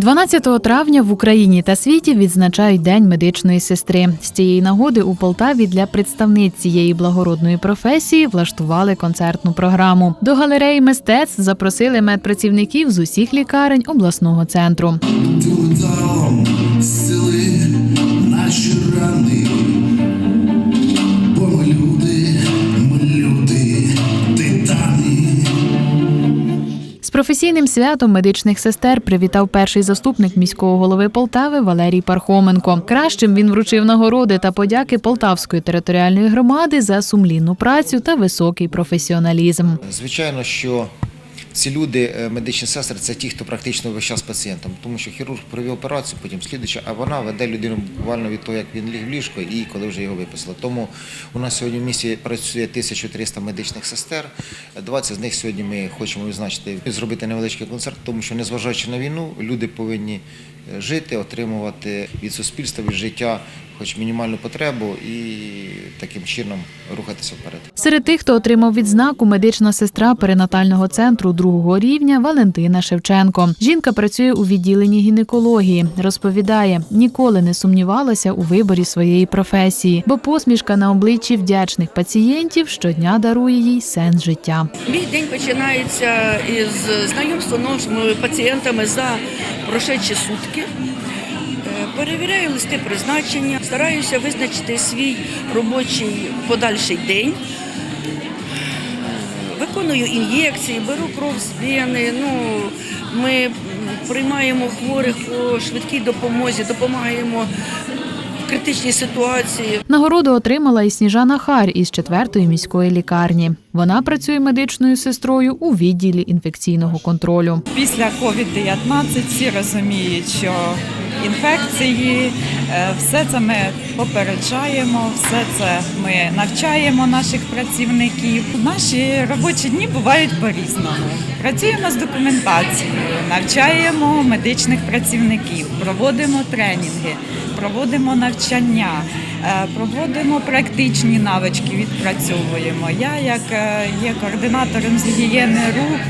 12 травня в Україні та світі відзначають День медичної сестри. З цієї нагоди у Полтаві для представниць цієї благородної професії влаштували концертну програму. До галереї мистецтв запросили медпрацівників з усіх лікарень обласного центру. Наші рани, З професійним святом медичних сестер привітав перший заступник міського голови Полтави Валерій Пархоменко. Кращим він вручив нагороди та подяки Полтавської територіальної громади за сумлінну працю та високий професіоналізм. Звичайно, що ці люди, е, медичні сестри, це ті, хто практично весь час з пацієнтом, тому що хірург провів операцію, потім слідуюча, а вона веде людину буквально від того, як він ліг в ліжко і коли вже його виписали. Тому у нас сьогодні в місті працює 1300 медичних сестер. 20 з них сьогодні ми хочемо відзначити, зробити невеличкий концерт, тому що незважаючи на війну, люди повинні е, жити, отримувати від суспільства, від життя хоч мінімальну потребу і таким чином рухатися вперед. Серед тих, хто отримав відзнаку, медична сестра перинатального центру другого рівня Валентина Шевченко. Жінка працює у відділенні гінекології. Розповідає, ніколи не сумнівалася у виборі своєї професії, бо посмішка на обличчі вдячних пацієнтів щодня дарує їй сенс життя. Мій день починається із знайомства з новими пацієнтами за прошедші сутки. Перевіряю листи призначення, стараюся визначити свій робочий подальший день. Виконую ін'єкції, беру кров з вени. Ну, ми приймаємо хворих по швидкій допомозі, допомагаємо в критичній ситуації. Нагороду отримала і Сніжана Харь із 4-ї міської лікарні. Вона працює медичною сестрою у відділі інфекційного контролю. Після COVID-19 всі розуміють, що інфекції, е, все це ми попереджаємо, все це ми навчаємо наших працівників. Наші робочі дні бувають по-різному. Працюємо з документацією, навчаємо медичних працівників, проводимо тренінги, проводимо навчання, е, проводимо практичні навички, відпрацьовуємо. Я, як е, є координатором з гігієни рук,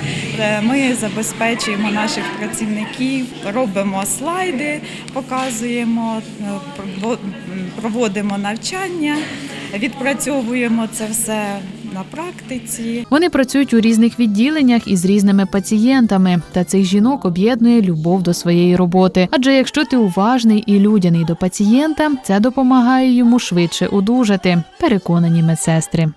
Е, Ми забезпечуємо наших працівників, робимо слайди, показуємо, е, проводимо навчання, відпрацьовуємо це все на практиці. Вони працюють у різних відділеннях із різними пацієнтами, та цих жінок об'єднує любов до своєї роботи. Адже якщо ти уважний і людяний до пацієнта, це допомагає йому швидше одужати. Переконані медсестри.